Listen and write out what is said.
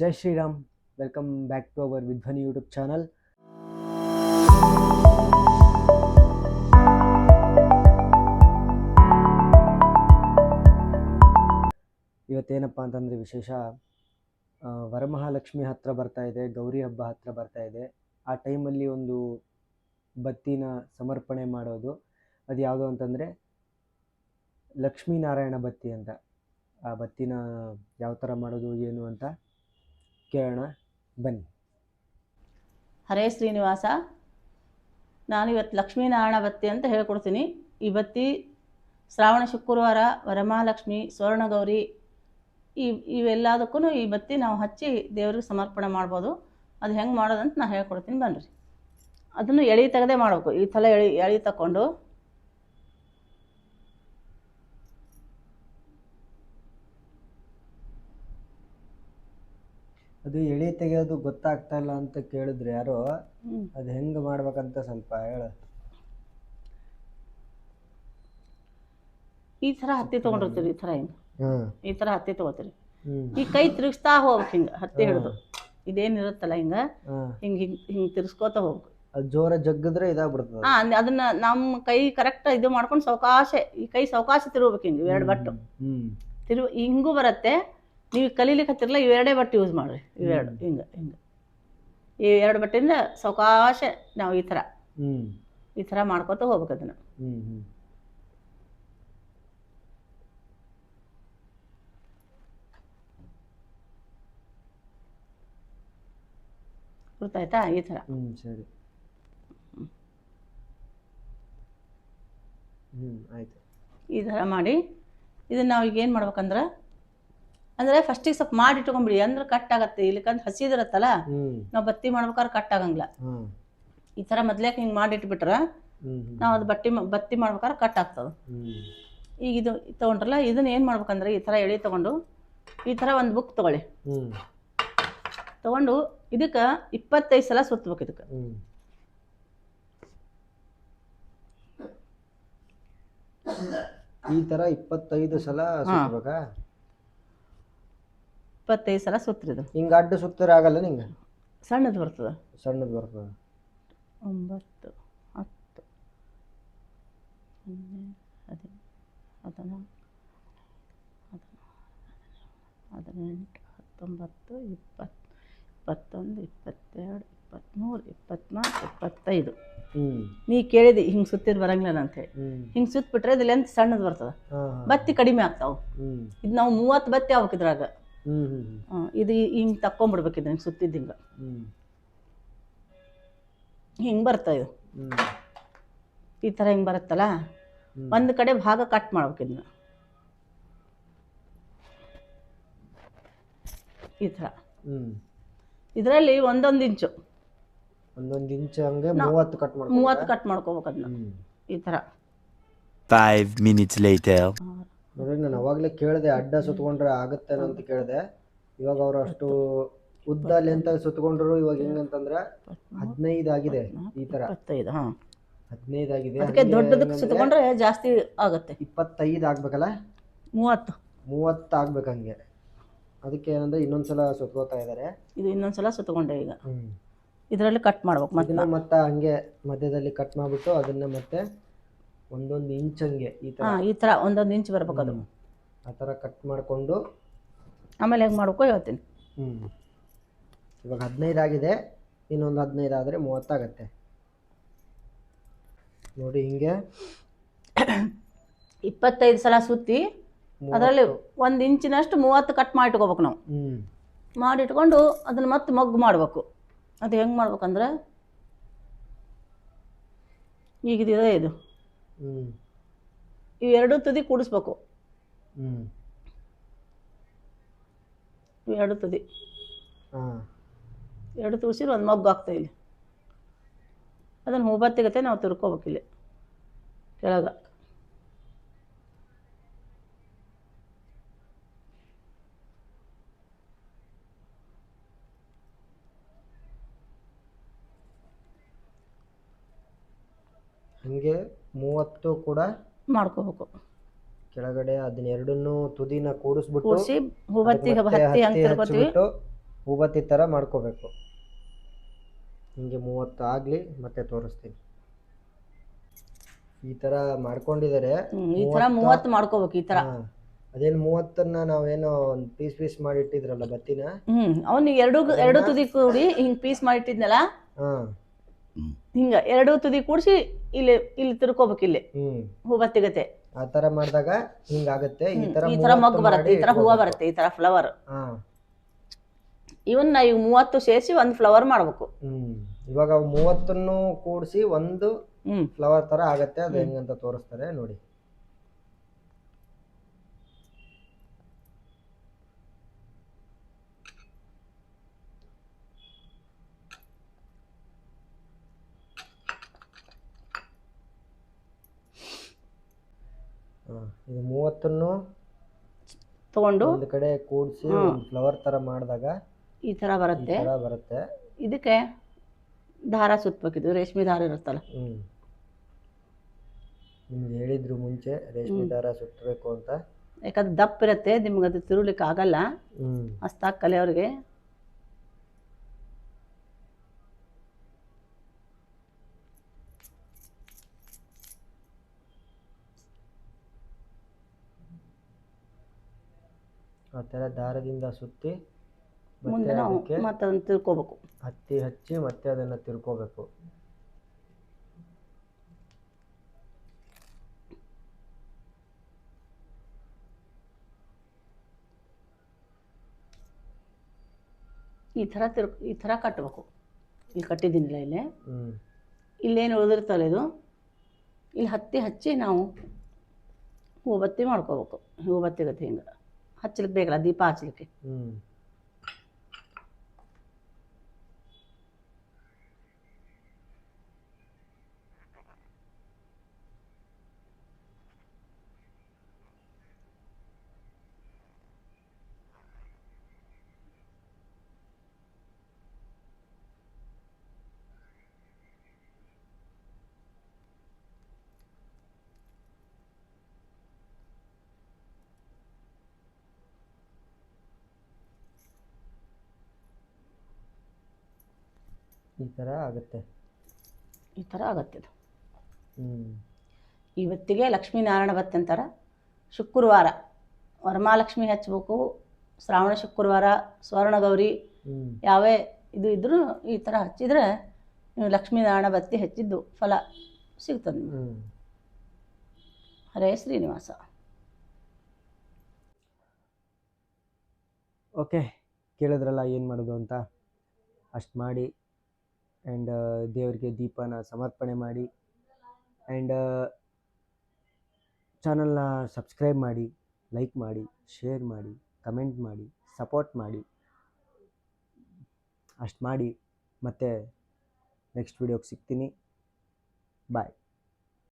Jai Shriram welcome back to our Vidhwani YouTube channel ಇವತ್ತೇನಪ್ಪ ಅಂತಂದರೆ ವಿಶೇಷ ವರಮಹಾಲಕ್ಷ್ಮಿ ಹತ್ರ ಬರ್ತಾ ಇದೆ, ಗೌರಿ ಹಬ್ಬ ಹತ್ರ ಬರ್ತಾ ಇದೆ. ಆ ಟೈಮಲ್ಲಿ ಒಂದು ಬತ್ತಿನ ಸಮರ್ಪಣೆ ಮಾಡೋದು, ಅದು ಯಾವುದು ಅಂತಂದರೆ ಲಕ್ಷ್ಮೀನಾರಾಯಣ ಬತ್ತಿ ಅಂತ. ಆ ಬತ್ತಿನ ಯಾವ ಥರ ಮಾಡೋದು, ಏನು ಅಂತ ಕೇಳೋಣ. ಬನ್ನಿ. ಹರೇ ಶ್ರೀನಿವಾಸ ನಾನು ಇವತ್ತು ಲಕ್ಷ್ಮೀನಾರಾಯಣ ಬತ್ತಿ ಅಂತ ಹೇಳ್ಕೊಡ್ತೀನಿ. ಈ ಬತ್ತಿ ಶ್ರಾವಣ ಶುಕ್ರವಾರ ವರಮಹಾಲಕ್ಷ್ಮಿ, ಸ್ವರ್ಣಗೌರಿ, ಈ ಇವೆಲ್ಲದಕ್ಕೂ ಈ ಬತ್ತಿ ನಾವು ಹಚ್ಚಿ ದೇವ್ರಿಗೆ ಸಮರ್ಪಣೆ ಮಾಡ್ಬೋದು. ಅದು ಹೆಂಗೆ ಮಾಡೋದಂತ ನಾನು ಹೇಳ್ಕೊಡ್ತೀನಿ ಬನ್ನಿರಿ ಅದನ್ನು ಎಳೆ ತೆಗೆದೇ ಮಾಡಬೇಕು. ಈ ಥರ ಎಳೆ ಎಳೆ ತಗೊಂಡು ಅದು ಎಳೆ ತೆಗೆಯೋದು ಗೊತ್ತಾಗ್ತಾ ಇಲ್ಲ ಅಂತ ಕೇಳಿದ್ರು ಯಾರು. ಅದು ಹೆಂಗೆ ಮಾಡ್ಬೇಕಂತ ಸ್ವಲ್ಪ ಹೇಳು. ಈ ತರ ಹತ್ತಿ ತೊಗೊಂಡಿರ್ತೀರಿ ಈ ತರ ಹಿಂಗೆ ಹಾಂ. ಈ ತರ ಹತ್ತಿ ತೊಗೋತೀರಿ. ಈ ಕೈ ತಿರುಗಿಸ್ತಾ ಹೋಗ್ಬೇಕು ಹಿಂಗ ಹತ್ತಿ ಹಿಡಿದು. ಇದೇನಿರುತ್ತಲ್ಲ ಹಿಂಗ? ಹಿಂಗ ಹಿಂಗ ಹಿಂಗೆ ಹಿಂಗೆ ತಿರ್ಸ್ಕೋತ ಹೋಗ್ಬೇಕು. ಅದು ಜೋರ ಜಗ್ಗಿದ್ರೆ ಇದಾಗ್ಬಿಡ್ತದೆ. ಹಾ ಅಂದ್- ಅದನ್ನ ನಮ್ಮ ಕೈ ಕರೆಕ್ಟ್ ಇದು ಮಾಡ್ಕೊಂಡು ಸಾವಕಾಶ ಈ ಕೈ ಸಾವಕಾಶ ತಿರುಗಬೇಕು ಹಿಂಗೆ ಎರಡು ಬಟ್ಟು. ತಿರು ಹಿಂಗೂ ಬರುತ್ತೆ ನೀವು ಕಲೀಲಿಕ್ಕೆ ಇವೆರಡೇ ಬಟ್ಟೆ ಯೂಸ್ ಮಾಡ್ರಿ. ಇವೆರಡು ಹಿಂಗೆ ಹಿಂಗೆ. ಈ ಎರಡು ಬಟ್ಟೆಯಿಂದ ಸಾವಕಾಶ ನಾವು ಈ ಥರ. ಈ ಥರ ಮಾಡ್ಕೊತ ಹೋಗ್ಬೇಕು ಅದನ್ನು. ಗೊತ್ತಾಯ್ತಾ ಈ ಥರ. ಸರಿ. ಆಯ್ತು. ಈ ಥರ ಮಾಡಿ. ಇದನ್ನು ನಾವು ಈಗ ಏನು ಮಾಡ್ಬೇಕಂದ್ರೆ ಅಂದರೆ ಫಸ್ಟಿಗೆ ಸ್ವಲ್ಪ ಮಾಡಿ ಇಟ್ಕೊಂಡ್ಬಿಡಿ ಅಂದ್ರೆ ಕಟ್ ಆಗತ್ತೆ. ಇಲ್ಲಿಕಂದ್ರೆ ಹಸಿದಿರತ್ತಲ್ಲ ನಾವ್ ಬತ್ತಿ ಮಾಡ್ಬೇಕಾದ್ರೆ ಕಟ್ ಆಗಂಗಿಲ್ಲ. ಈ ತರ ಮೊದ್ಲೇಕ್ ಹಿಂಗ್ ಮಾಡಿ ಇಟ್ಬಿಟ್ರ ನಾವ್ ಅದು ಬಟ್ಟಿ ಬತ್ತಿ ಮಾಡ್ಬೇಕಾದ್ರೆ ಕಟ್ ಆಗ್ತದ. ಈಗ ಇದು ತಗೊಂಡ್ರಲ್ಲ ಇದನ್ನ ಏನ್ ಮಾಡ್ಬೇಕಂದ್ರೆ ಈ ತರ ಎಳಿ ತಗೊಂಡು ಈ ತರ ಒಂದು ಬುಕ್ ತಗೊಳ್ಳಿ. ತಗೊಂಡು ಇದಕ್ಕ ಇದಕ್ಕೆ ಇಪ್ಪತ್ತೈದು ಸಲ ಸುತ್ತಬೇಕು ಇದಕ್ಕೆ. ಈ ತರ ಇಪ್ಪತ್ತೈದು ಸಲ ಸುತ್ತಬೇಕಾ ಇಪ್ಪತ್ತೈದು ಸಲ ಸುತ್ತಿದ್ರು ಹಿಂಗೆ ಅಡ್ಡ ಸುತ್ತರೆ ಆಗಲ್ಲ ನಿಂಗೆ? ಸಣ್ಣದು ಬರ್ತದ. ಸಣ್ಣದು ಬರ್ತದೆ. ಒಂಬತ್ತು ಹತ್ತು ಹನ್ನೆರಡು ಹದಿನೈದು ಹದಿನಾರು ಹದಿನೆಂಟು ಹತ್ತೊಂಬತ್ತು ಇಪ್ಪತ್ತು ಇಪ್ಪತ್ತೊಂದು ಇಪ್ಪತ್ತೆರಡು ಇಪ್ಪತ್ತ್ಮೂರು ಇಪ್ಪತ್ತ್ನಾಲ್ಕು ಇಪ್ಪತ್ತೈದು. ಹ್ಞೂ ನೀ ಕೇಳಿದಿ ಹಿಂಗೆ ಸುತ್ತಿದ್ ಬರಂಗಿಲ್ಲ ಅಂತೇಳಿ ಹಿಂಗೆ ಸುತ್ತಿಬಿಟ್ರೆ ಇದು ಲೆಂತ್ ಸಣ್ಣದು ಬರ್ತದೆ? ಬತ್ತಿ ಕಡಿಮೆ ಆಗ್ತಾವೆ. ಹ್ಞೂ ಇದು ನಾವು ಮೂವತ್ತು ಬತ್ತಿ ಆಗ್ಬೇಕು ಇದು ಹಿಂಗೆ ತಕ್ಕೊಂಬಿಡ್ಬೇಕು ಇದು ಹಿಂಗೆ ಸುತ್ತಿದ್ದು ಹಿಂಗೆ ಹಿಂಗೆ ಬರ್ತಾ ಇದು. ಈ ಥರ ಹಿಂಗೆ ಬರುತ್ತಲ್ಲ. ಒಂದು ಕಡೆ ಭಾಗ ಕಟ್ ಮಾಡ್ಬೇಕು ಇದನ್ನ ಈ ಥರ ಇದರಲ್ಲಿ ಒಂದೊಂದು ಇಂಚು. ಒಂದೊಂದು ಇಂಚು ಹಂಗೆ ಮೂವತ್ತು ಕಟ್ ಮಾಡ್ಕೊ ಮೂವತ್ತು ಕಟ್ ಮಾಡ್ಕೋಬೇಕು ಅದನ್ನ ಈ ಥರ ಫೈವ್ ಮಿನಿಟ್ಸ್ later. ನೋಡಿ ನಾನು ಅವಾಗಲೇ ಕೇಳಿದೆ ಅಡ್ಡ ಸುತ್ಕೊಂಡ್ರೆ ಆಗುತ್ತೇನೋ ಅಂತ ಕೇಳಿದೆ. ಇವಾಗ ಅವರು ಅಷ್ಟು ಉದ್ದ ಲೆಂತ್ ಸುತ್ಕೊಂಡ್ರು ಇವಾಗ ಹೆಂಗಂತಂದ್ರೆ ಹದಿನೈದು ಆಗಿದೆ ಈ ತರ. ಇಪ್ಪತ್ತೈದು ಹಾಂ. ಹದಿನೈದು ಆಗಿದೆ. ಅದಕ್ಕೆ ದೊಡ್ಡದಕ್ಕೆ ಸುತ್ಕೊಂಡ್ರೆ ಜಾಸ್ತಿ ಆಗುತ್ತೆ. ಇಪ್ಪತ್ತೈದು ಆಗ್ಬೇಕಲ್ಲ? ಮೂವತ್ತು. ಮೂವತ್ತು ಆಗ್ಬೇಕು ಹಂಗೆ. ಅದಕ್ಕೆ ಏನಂದ್ರೆ ಇನ್ನೊಂದ್ಸಲ ಸುತ್ಕೋತಾ ಇದ್ದಾರೆ ಇದು ಇನ್ನೊಂದ್ಸಲ ಸುತ್ತಕೊಂಡೆ ಈಗ. ಇದರಲ್ಲಿ ಕಟ್ ಮಾಡ್ಬೇಕು ಮತ್ತೆ. ಮತ್ತೆ ಹಂಗೆ ಮಧ್ಯದಲ್ಲಿ ಕಟ್ ಮಾಡ್ಬಿಟ್ಟು ಅದನ್ನ ಮತ್ತೆ ಒಂದೊಂದು ಇಂಚ್ ಹಂಗೆ ಈ ತರ. ಹಾಂ ಈ ಥರ ಒಂದೊಂದು ಇಂಚ್ ಬರ್ಬೇಕು ಅದು ಆ ತರ ಕಟ್ ಮಾಡಿಕೊಂಡು. ಆಮೇಲೆ ಹೆಂಗೆ ಮಾಡ್ಬೇಕು ಹೇಳ್ತೀನಿ. ಹ್ಮ್. ಇವಾಗ ಹದಿನೈದು ಆಗಿದೆ. ಇನ್ನೊಂದು ಹದಿನೈದು ಆದರೆ ಮೂವತ್ತಾಗತ್ತೆ ನೋಡಿ ಹಿಂಗೆ. ಇಪ್ಪತ್ತೈದು ಸಲ ಸುತ್ತಿ ಅದರಲ್ಲಿ ಒಂದು ಇಂಚಿನಷ್ಟು ಮೂವತ್ತು ಕಟ್ ಮಾಡಿಟ್ಕೋಬೇಕು ನಾವು. ಹ್ಮ್. ಮಾಡಿಟ್ಕೊಂಡು ಅದನ್ನು ಮತ್ತೆ ಮಗ್ಗು ಮಾಡಬೇಕು. ಅದು ಹೆಂಗೆ ಮಾಡ್ಬೇಕಂದ್ರೆ ಈಗ ಇದಿದೆ ಇದು. ಇವೆರಡು ತುದಿ ಕೂಡಿಸ್ಬೇಕು. ಎರಡು ತುದಿ. ಹಾಂ. ಎರಡು ತುಳಸಿರು ಒಂದು ಮಗ್ಗು ಆಗ್ತಾ ಇಲ್ಲಿ. ಅದನ್ನು ಹೂಬತ್ತಿಗತೆ ನಾವು ತುರ್ಕೋಬೇಕು ಇಲ್ಲಿ. ಕೆಳಗೆ. ಹಂಗೆ ಮೂವತ್ತು ಕೂಡ ಮಾಡ್ಕೋಬೇಕು. ಕೆಳಗಡೆ ಅದನ್ನ ಎರಡನ್ನೂ ತುದಿನ ಕೂಡಿಸ್ಬಿಟ್ಟು ಕೂಡಿಸಿ ಹೂಬತ್ತಿಗೆ ಮತ್ತೆ ಹತ್ತಿ ಹಚ್ಬಿಟ್ಟು ಹೂಬತ್ತಿ ಥರ ಮಾಡ್ಕೋಬೇಕು. ಹಿಂಗೆ ಮೂವತ್ತು ಆಗಲಿ ಮತ್ತೆ ತೋರಿಸ್ತೀನಿ. ಈ ತರ ಮಾಡ್ಕೊಂಡಿದ್ದಾರೆ ಹ್ಮ್, ಈ ತರ ಮೂವತ್ತು ಮಾಡ್ಕೋಬೇಕು ಈ ತರ. ಅದೇನು ಮೂವತ್ತನ್ನ ನಾವೇನೋ ಒಂದು ಪೀಸ್ ಪೀಸ್ ಮಾಡಿ ಇಟ್ಟಿದ್ರಲ್ಲ ಬತ್ತಿನ? ಹ್ಮ್ ಅವನು ಎರಡು ಎರಡು ತುದಿ ಕೂಡಿ ಹಿಂಗ್ ಪೀಸ್ ಮಾಡಿಟ್ಟಿದ್ನಲ್ಲ? ಹಾಂ. ಹಿಂಗ ಎರಡು ತುದಿ ಕೂಡಿಸಿ ಇಲ್ಲಿ ಇಲ್ಲಿ ತಿರ್ಕೋಬೇಕು ಇಲ್ಲಿ ಹೂ ಬತ್ತಿಗತ್ತೆ. ಆ ತರ ಮಾಡಿದಾಗ ಹಿಂಗಾಗತ್ತೆ. ಈ ಥರ ಈ ತರ ಮಗ್ಗು ಬರುತ್ತೆ ಈ ತರ ಹೂವ ಬರುತ್ತೆ ಈ ತರ ಫ್ಲವರ್ ಇವನ್ನ ಈಗ ಮೂವತ್ತು ಸೇರಿಸಿ ಒಂದು ಫ್ಲವರ್ ಮಾಡ್ಬೇಕು. ಇವಾಗ ಮೂವತ್ತನ್ನು ಕೂಡಿಸಿ ಒಂದು ಫ್ಲವರ್ ತರ ಆಗತ್ತೆ. ಅದು ಹೆಂಗಂತ ತೋರಿಸ್ತಾರೆ ನೋಡಿ. ಇದು ಮೂವತ್ತನ್ನು ತಗೊಂಡು ಒಂದು ಕಡೆ ಕೂಡಿಸಿ ಫ್ಲವರ್ ತರ ಮಾಡಿದಾಗ ಈ ತರ ಬರುತ್ತೆ. ಥರ ಬರುತ್ತೆ. ಇದಕ್ಕೆ ದಾರ ಸುತ್ತಬೇಕಿದು ರೇಷ್ಮೆ ದಾರ ಇರುತ್ತಲ್ಲ. ನಿಮ್ಗೆ ಹೇಳಿದ್ರು ಮುಂಚೆ ರೇಷ್ಮೆ ದಾರ ಸುತ್ತಬೇಕು ಅಂತ. ಯಾಕಂದ್ರೆ ದಪ್ಪ ಇರುತ್ತೆ ನಿಮ್ಗೆ ಅದು ತಿರುಗ್ಲಿಕ್ಕೆ ಆಗಲ್ಲ. ಅಷ್ಟಾಗಿ ಕಲಿಯೋರಿಗೆ ಆ ಥರ ದಾರದಿಂದ ಸುತ್ತಿ ಮುಂದೆ ಮತ್ತೆ ನಾವು ಮತ್ತೆ ಅದನ್ನು ತಿಳ್ಕೊಬೇಕು ಹತ್ತಿ ಹಚ್ಚಿ ಮತ್ತೆ ಅದನ್ನು ತಿರ್ಕೋಬೇಕು. ಈ ಥರ ತಿರ್ ಈ ಥರ ಕಟ್ಟಬೇಕು ಇಲ್ಲಿ ಕಟ್ಟಿದ್ದೀನಿಲ್ಲ ಇಲ್ಲಿ ಇಲ್ಲೇನು ಉಳಿದಿರ್ತಲ್ಲ ಇದು? ಇಲ್ಲಿ ಹತ್ತಿ ಹಚ್ಚಿ ನಾವು ಹೂವು ಬತ್ತಿ ಮಾಡ್ಕೋಬೇಕು. ಹೂವು ಬತ್ತಿ ಗತಿ ಹಿಂಗೆ. హచ్చలకు బేగల దీపాచలకి ಈ ಥರ ಆಗುತ್ತೆ. ಈ ಥರ ಆಗುತ್ತೆ ಇದು ಹ್ಞೂ ಇವತ್ತಿಗೆ ಲಕ್ಷ್ಮೀನಾರಾಯಣ ಬತ್ತಿ ಅಂತಾರೆ ಶುಕ್ರವಾರ ವರಮಹಾಲಕ್ಷ್ಮಿ ಹಚ್ಚಬೇಕು ಶ್ರಾವಣ ಶುಕ್ರವಾರ ಸ್ವರ್ಣಗೌರಿ ಗೌರಿ ಯಾವೇ ಇದು ಇದ್ರೂ ಈ ಥರ ಹಚ್ಚಿದ್ರೆ ನೀವು ಲಕ್ಷ್ಮೀನಾರಾಯಣ ಬತ್ತಿ ಹಚ್ಚಿದ್ದು ಫಲ ಸಿಗ್ತದೆ ನಿಮ್ಗೆ. ಹರೇ ಶ್ರೀನಿವಾಸ. ಓಕೆ ಕೇಳಿದ್ರಲ್ಲ ಏನು ಮಾಡೋದು ಅಂತ? ಅಷ್ಟು ಮಾಡಿ. ಆ್ಯಂಡ್ ದೇವರಿಗೆ ದೀಪನ ಸಮರ್ಪಣೆ ಮಾಡಿ ಆ್ಯಂಡ್ ಚಾನಲ್ನ ಸಬ್ಸ್ಕ್ರೈಬ್ ಮಾಡಿ ಲೈಕ್ ಮಾಡಿ ಶೇರ್ ಮಾಡಿ ಕಮೆಂಟ್ ಮಾಡಿ ಸಪೋರ್ಟ್ ಮಾಡಿ. ಅಷ್ಟು ಮಾಡಿ. ಮತ್ತೆ ನೆಕ್ಸ್ಟ್ ವೀಡಿಯೋಗೆ ಸಿಗ್ತೀನಿ. ಬಾಯ್